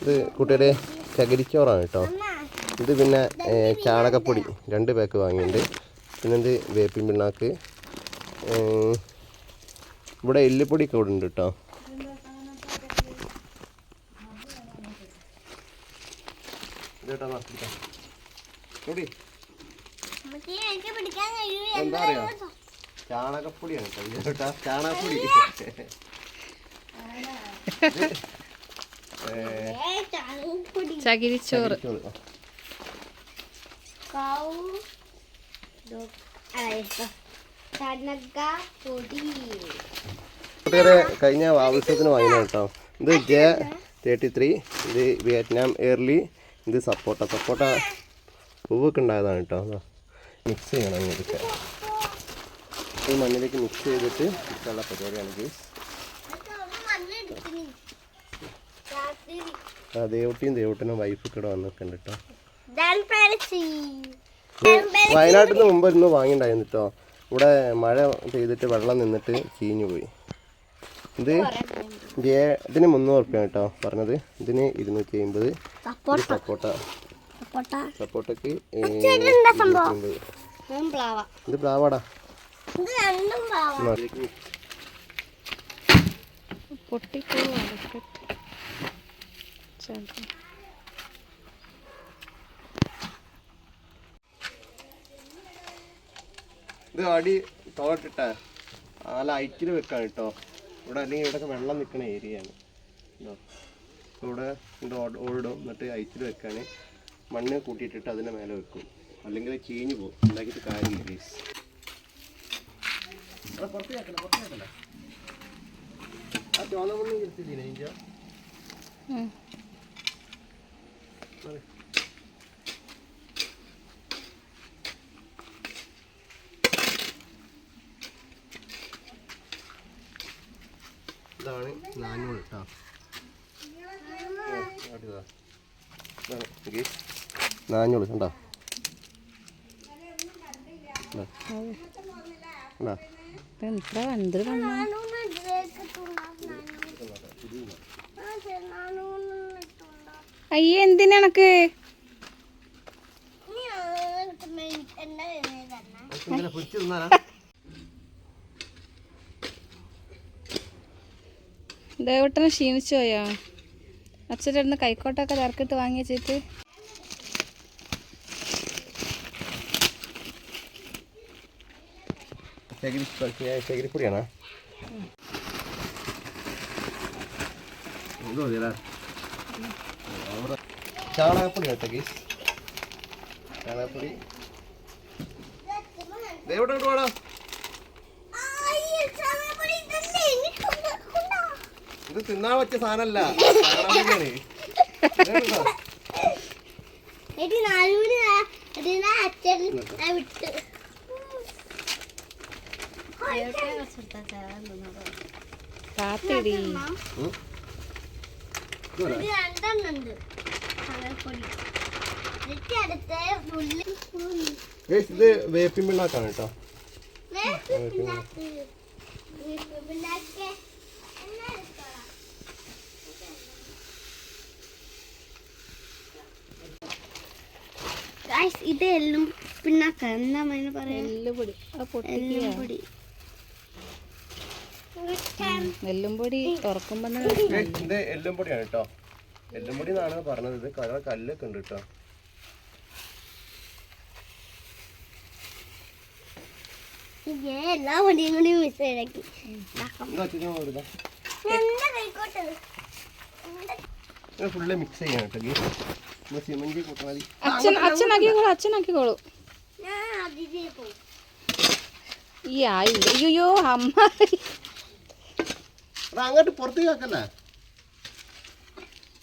ഇത് കുട്ടിയുടെ ചകിരിച്ചോറാണ് കേട്ടോ. ഇത് പിന്നെ ചാണകപ്പൊടി രണ്ട് പാക്ക് വാങ്ങിയിട്ടുണ്ട് പിന്നെ ഇത് വേപ്പിൻ പിണ്ണാക്ക്. ഇവിടെ എല്ലുപൊടി ഒക്കെ ഇവിടെ ഉണ്ട് കേട്ടോ എന്താ ചാണകപ്പൊടിയാണ് കേട്ടോ. ചാണകപ്പൊടി. ചകിരിച്ചോറ്. കഴിഞ്ഞ ആവശ്യത്തിന് വാങ്ങിയ കേട്ടോ. ഇത് ജെ തേർട്ടി ത്രീ ഇത് വിയറ്റ്നാം എയർലി ഇത് സപ്പോട്ട. സപ്പോട്ട പൂവൊക്കെ ഉണ്ടായതാണ് കേട്ടോ. മിക്സ് ചെയ്യണം ഇതൊക്കെ ഈ മണ്ണിലേക്ക് മിക്സ് ചെയ്തിട്ട് ഇഷ്ടമുള്ള പരിപാടിയാണ് ഗീസ്. ആ ദേവട്ടിയും ദേവട്ടനും വൈഫ് ഇവിടെ വന്നിട്ടുണ്ട് കേട്ടോ വയനാട്ടിൽ നിന്ന് മുമ്പ് ഇന്ന് വാങ്ങിണ്ടായിരുന്നു കേട്ടോ ഇവിടെ മഴ പെയ്തിട്ട് വെള്ളം നിന്നിട്ട് ചീഞ്ഞു പോയി. ഇത് ഇതിന് മുന്നൂറ് റുപ്യ കേട്ടോ പറഞ്ഞത്. ഇതിന് ഇരുന്നൂറ്റി അമ്പത് സപ്പോട്ട. സപ്പോട്ടക്ക്. ഇത് പ്ലാവാടാ. എന്നാ, പൊട്ടിപ്പോവാണ് ഇത് അടി തോട്ടിട്ട നല്ല ഐറ്റിൽ വെക്കാണ് കേട്ടോ. ഇവിടെ അല്ലെങ്കിൽ ഇവിടെ വെള്ളം നിൽക്കുന്ന ഏരിയയാണ്. ഇവിടെ ഓടിടും എന്നിട്ട് ഐറ്റിൽ വെക്കാണ്. മണ്ണ് കൂട്ടിയിട്ടിട്ട് അതിന്റെ മേലെ വെക്കും. അല്ലെങ്കിൽ ചീഞ്ഞു പോകും. ഉണ്ടാക്കിയിട്ട് കാര്യമില്ല പ്ലീസ് ആ ചോന്ന മണ്ണ് ഇരുത്തില്ലേ ഇതാണ് നാനൂറ് കേട്ടോ നാനൂറ് കണ്ടോ. കണ്ടോ? അയ്യേ തിന്നാലാ? ദേവട്ടനെ ക്ഷീണിച്ചു പോയോ? അച്ഛന്റെ കൈക്കോട്ടൊക്കെ തിരക്കിട്ട് വാങ്ങി വെച്ചിട്ട് ചകിരി ഇതോ? ചാണകപ്പൊടി കേട്ടോ ഗീസ്. ചാണകപ്പൊടി. എവിടെ വേണോ ഇത് തിന്നാൻ പറ്റിയ സാധനമല്ല. കാത്തിടി. രണ്ടെണ്ണുണ്ട് ഇത് വേപ്പിൻ പിണ്ണാക്കാണ് കേട്ടോ. ഇത് എല്ലും പിണ്ണാക്ക എന്താ അതിന് പറയാ? എല്ലുപൊടി ആ പൊട്ടിക്കുക. എല്ലും പൊടി. തുറക്കുമ്പോ പൊടി തുറക്കുമ്പോൾ ഗയ്സ്, ഇത് എല്ലും പൊടിയാണ് കേട്ടോ. എല്ലും പൊടി എന്നാണ് പറഞ്ഞത്. ഇത് കളർ കല്ലൊക്കെ ഉണ്ട് കേട്ടോ എല്ലാ കൂടി മിസ് ഫുള്ള് മിക്സ് ചെയ്യണം കേട്ടോ അച്ഛൻ അച്ഛനാക്കിക്കോളൂ അച്ഛനാക്കിക്കോളൂ ഈ അയ്യോ അമ്മ അങ്ങോട്ട് പുറത്തേക്ക് വെക്കല്ലേ എനിക്കറിയില്ല കേട്ടാ അച്ഛനാ അച്ഛനാ അച്ഛൻ നോക്ക് അവിടെ നോട്ട് അതൊക്കെ ചത്തു പോകും, ചത്തു പോകും. ഏട്ടിതാ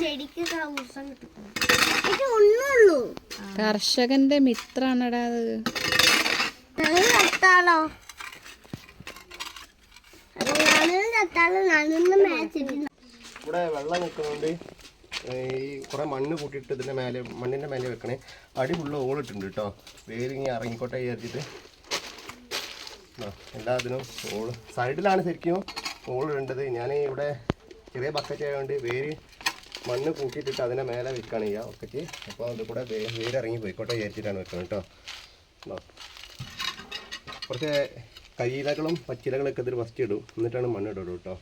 ചെടിക്ക് ദിവസം കിട്ടും ഒന്നും കർഷകന്റെ മിത്രാണടാ അത്. ഇവിടെ വെള്ളം നിൽക്കുന്നതുകൊണ്ട് ഈ കുറെ മണ്ണ് കൂട്ടിയിട്ട് ഇതിന്റെ മേലെ മണ്ണിന്റെ മേലെ വെക്കണേ. അടി ഫുള്ള് ഓളിട്ടുണ്ട് കേട്ടോ വേരിങ്ങി ഇറങ്ങിക്കോട്ടെ വിചാരിച്ചിട്ട്. എല്ലാത്തിനും ഓൾ സൈഡിലാണ് ശരിക്കും ഓളിടേണ്ടത് ഞാൻ ഇവിടെ ചെറിയ ബക്കറ്റ് ആയതുകൊണ്ട് വേര് മണ്ണ് കൂട്ടിയിട്ടിട്ട് അതിന്റെ മേലെ വെക്കുകയാണ് ചെയ്യുക. ഒക്കച്ച് അപ്പോൾ അത് കൂടെ വേ- വേര് ഇറങ്ങി പോയിക്കോട്ടെ വിചാരിച്ചിട്ടാണ് വെക്കുന്നത് കേട്ടോ. കുറച്ച് കരിയിലകളും പച്ചിലകളൊക്കെ ഇതിൽ ഫസ്റ്റ് ഇടും. എന്നിട്ടാണ് മണ്ണ് ഇടുള്ളൂ കേട്ടോ.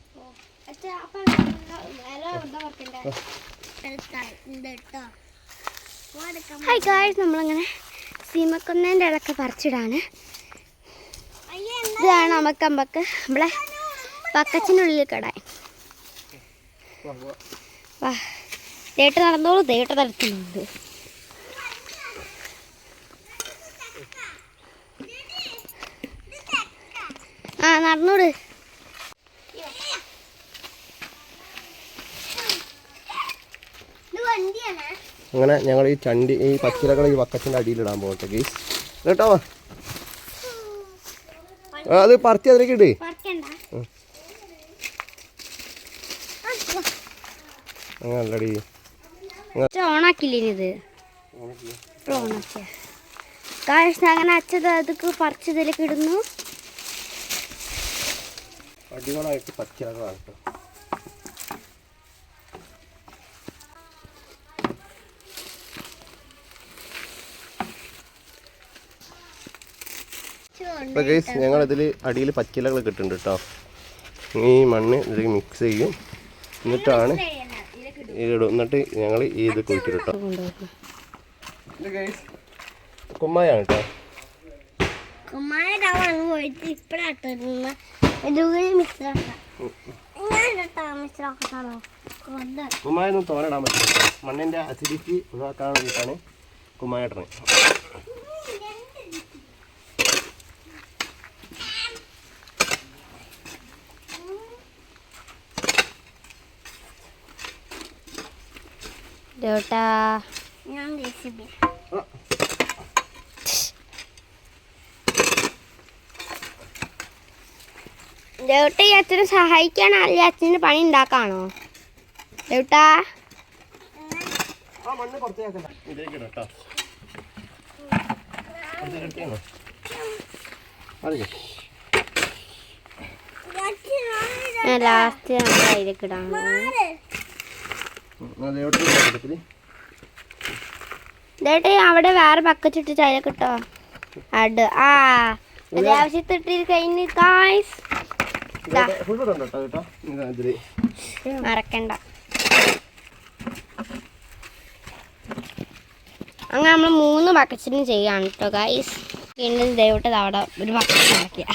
ഹായ് ഗായ്സ് നമ്മളങ്ങനെ സീമക്കൊന്നേന്റെ ഇടയ്ക്ക് പറിച്ചിടാണ്. ഇതാണ് നമുക്ക് അമ്പക്ക് നമ്മളെ പക്കച്ചിനുള്ളിൽ കടായി. വാ. തേട്ട് നടന്നോളൂ തേട്ട നടത്തുന്നുണ്ട് ആ നടന്നോട്. അങ്ങനെ ഞങ്ങൾ ഈ ചണ്ടി ഈ പച്ചിലകൾ ഈ വക്കത്തിന്റെ അടിയിലിടാൻ പോകട്ടെ ഗീസ് കേട്ടോ? അത് പറിച്ച് അതിലേക്ക് ഇട്. അങ്ങനല്ലടി ഓണാക്കില്ലേ ഇത്? ഓണാക്കിയ. കാശ് അങ്ങനെ അച്ഛത് അതൊക്കെ പറിച്ചതിലേക്ക് ഇടുന്നു. അടികളായിട്ട് പച്ചിലകളാണ് കേട്ടോ അപ്പോൾ ഗൈസ് ഞങ്ങൾ ഇതിൽ അടിയിൽ പച്ചിലകൾ കിട്ടുന്നുണ്ട് കേട്ടോ ഈ മണ്ണ് ഇതിലേക്ക് മിക്സ് ചെയ്യും. എന്നിട്ടാണ് ഇതിടും എന്നിട്ട് ഞങ്ങൾ ഈ ഇത് കുഴിച്ചിടും കേട്ടോ കുമ്മായാണ് കേട്ടോ കുമ്മായൊന്നും തോരടാൻ പറ്റില്ല മണ്ണിന്റെ മണ്ണിന്റെ അസിഡിറ്റി ഒഴിവാക്കാൻ വേണ്ടിയിട്ടാണ് കുമ്മായ ദേട്ടാ ഞാൻ റെസിപ്പി ദേവട്ട ഈ അച്ഛനെ സഹായിക്കാണോ അല്ലെ അച്ഛന് പണി ഉണ്ടാക്കാണോ? അറിയോ ലാസ്റ്റ് നമ്മൾ അതിലേക്ക് അവിടെ വേറെ ബക്കറ്റ് ഇട്ടിട്ട് അതിലേക്ക് കിട്ടോ. അട് ആ കഴിഞ്ഞ് കായ്സ് കേട്ടോ? മറക്കണ്ട. അങ്ങനെ നമ്മൾ മൂന്ന് ബക്കറ്റിനും ചെയ്യാണ് കേട്ടോ ഗൈസ് വീണ്ടും ദൈവട്ടത് അവിടെ ഒരു ബക്കറ്റ് ഉണ്ടാക്കിയ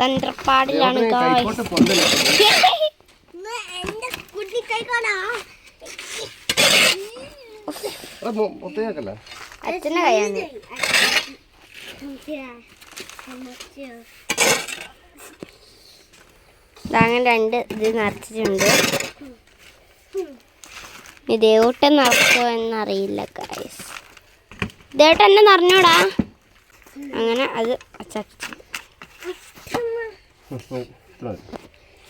തന്ത്രപ്പാടിലാണ് ഗായ്സ് പുറത്തേക്കല്ല അച്ഛന്റെ കൈയാണ് അങ്ങനെ രണ്ട് ഇത് നിറച്ചിട്ടുണ്ട്. ദേവട്ടൻ നിറച്ചോ എന്നറിയില്ല കായസ് ഇതേട്ട എന്നെ നിറഞ്ഞോടാ? അങ്ങനെ അത് ചച്ചു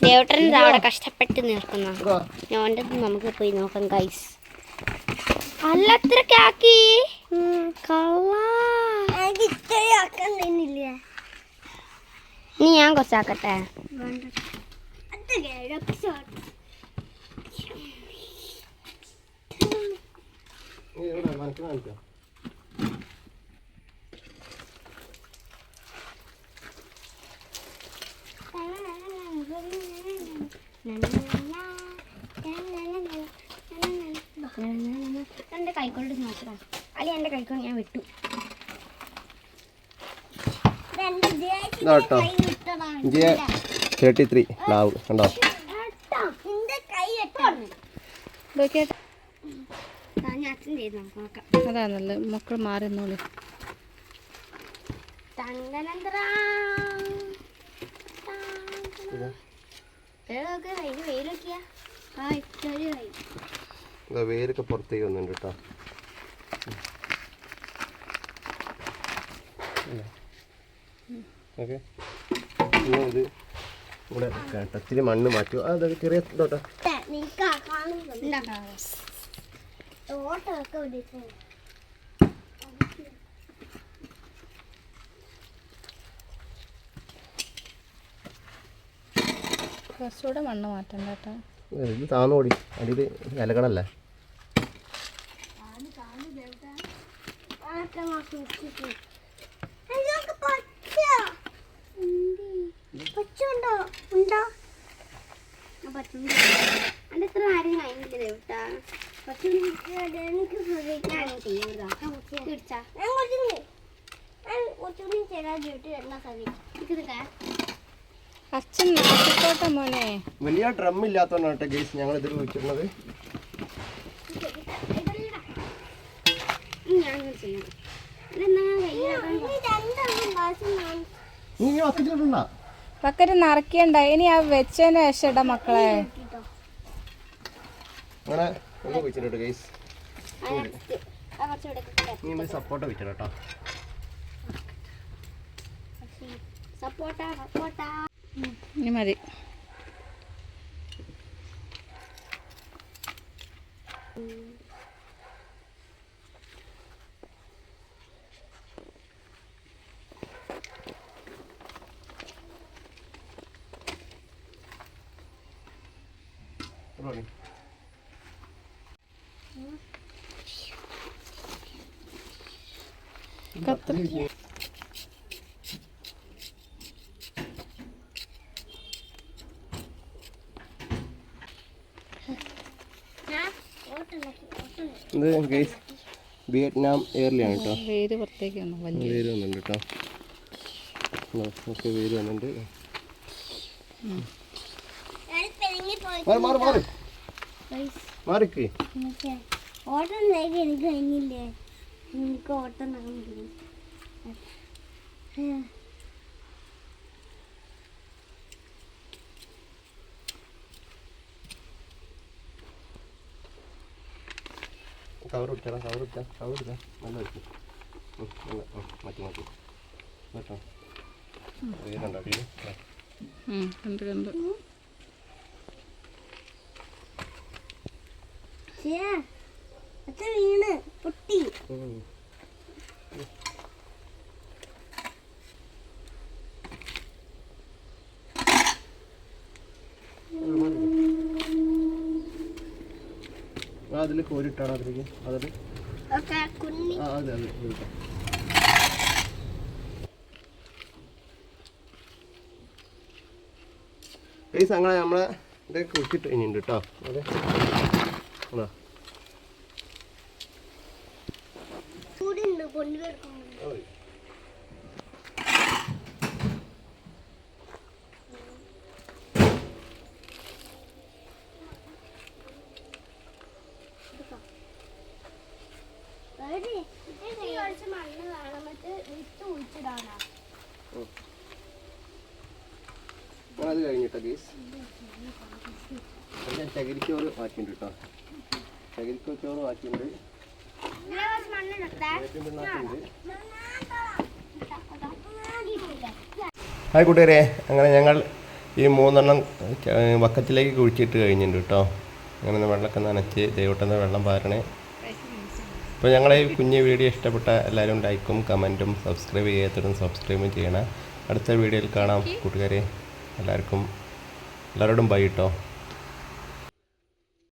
ദേവട്ടൻ അവിടെ കഷ്ടപ്പെട്ട് നിൽക്കുന്ന നോന്റെ നമുക്ക് പോയി നോക്കാം ഗൈസ് അല്ല അത്രക്കാക്കി ഇനി ഞാൻ കുറച്ചാക്കട്ടെ എന്റെ നോക്കണം അല്ലെ എന്റെ കൈക്കൊണ്ട് ഞാൻ വിട്ടു. ഇതാട്ടോ തേർട്ടി ത്രീ പ്ലാവ് കണ്ടോ? അതാ നല്ല മക്കൾ മാറുന്നോളി വെയിലൊക്കെ പുറത്തേക്ക് വന്നിട്ടുണ്ട് കേട്ടോ. ഓക്കെ. പിന്നെ ഇത് ഇവിടെ കേട്ടത്തിൽ മണ്ണ് മാറ്റുക. അതൊക്കെ ചെറിയ വിളിച്ചു കുറച്ചുകൂടെ മണ്ണ് മാറ്റണ്ട കേട്ടോ. ഇത് താന്നോടി. അടിയിൽ ഇലകളല്ലേ ഉണ്ടോ ആരും അച്ഛൻ നാട്ടിക്കോട്ടെ മോനെ. വലിയ ഡ്രം ഇല്ലാത്തോണ്ടാട്ടെ ഗേസ് ഞങ്ങൾ ഇതിൽ വെച്ചിരുന്നത് ഞാൻ ചെയ്യണം നറക്കണ്ട കയ്യിലാക്കാൻ നീ ഈ വക്കത്തിലിട്ടുണ്ടാ പക്കര് നിറയ്ക്കണ്ട ഇനി ആ വെച്ചതിന് ശേഷം മക്കളെ സപ്പോർട്ട് വെച്ചിട്ട് ഇനി മതി. റോണി ഇത് ഗേസ് വിയറ്റ്നാം എയർലിയാണ് കേട്ടോ. വേര് പുറത്തേക്ക് വന്നു വലിയ വേര് വന്നിട്ടുണ്ട് കേട്ടോ. ഓക്കെ വേര് വന്നിട്ടുണ്ട്. മാറി മാറി മാറി. മാറിക്ക്. ഓട്ടം എനിക്ക് കഴിഞ്ഞില്ലേ? എനിക്ക് ഓട്ടം കവർ പിടിച്ചാ കവർ ഇട്ടാ കവർ പിടിച്ചാ നല്ല വെച്ചു. മാറ്റി മാറ്റി. കേട്ടോ ഉം, കണ്ട് കണ്ട് വീണ് പൊട്ടി. ആ അതിൽ കോരിട്ടാണ് അതിലേക്ക്. അതിൽ ആ അതെ അതെ കോരിട്ടാ ഈ സംഗതി നമ്മളെ ഇത് കുടിച്ചിട്ട് കഴിഞ്ഞിട്ടുണ്ട് കേട്ടോ അതെ. മണ്ണ് വേണം എന്നിട്ട് വിത്ത് കുഴിച്ചിടാനാ. അത് കഴിഞ്ഞിട്ടോ ഗീസ്? ഞാൻ ഒരു മാറ്റിയിട്ടുണ്ട് കേട്ടോ ചകിരിച്ചോറ് ചോറ് ബാക്കിയുണ്ട് ഹായ് കൂട്ടുകാരെ. അങ്ങനെ ഞങ്ങൾ ഈ മൂന്നെണ്ണം വക്കത്തിലേക്ക് കുഴിച്ചിട്ട് കഴിഞ്ഞിട്ടുണ്ട് കേട്ടോ. അങ്ങനെ വെള്ളമൊക്കെ നനച്ച് ദൈവട്ടെന്ന് വെള്ളം പാരണേ. അപ്പോൾ ഞങ്ങളെ ഈ കുഞ്ഞ് വീഡിയോ ഇഷ്ടപ്പെട്ട എല്ലാവരും ലൈക്കും കമന്റും സബ്സ്ക്രൈബ് ചെയ്യാത്തവരും സബ്സ്ക്രൈബും ചെയ്യണം. അടുത്ത വീഡിയോയിൽ കാണാം കൂട്ടുകാരെ. എല്ലാവർക്കും എല്ലാവരോടും ബൈ കേട്ടോ.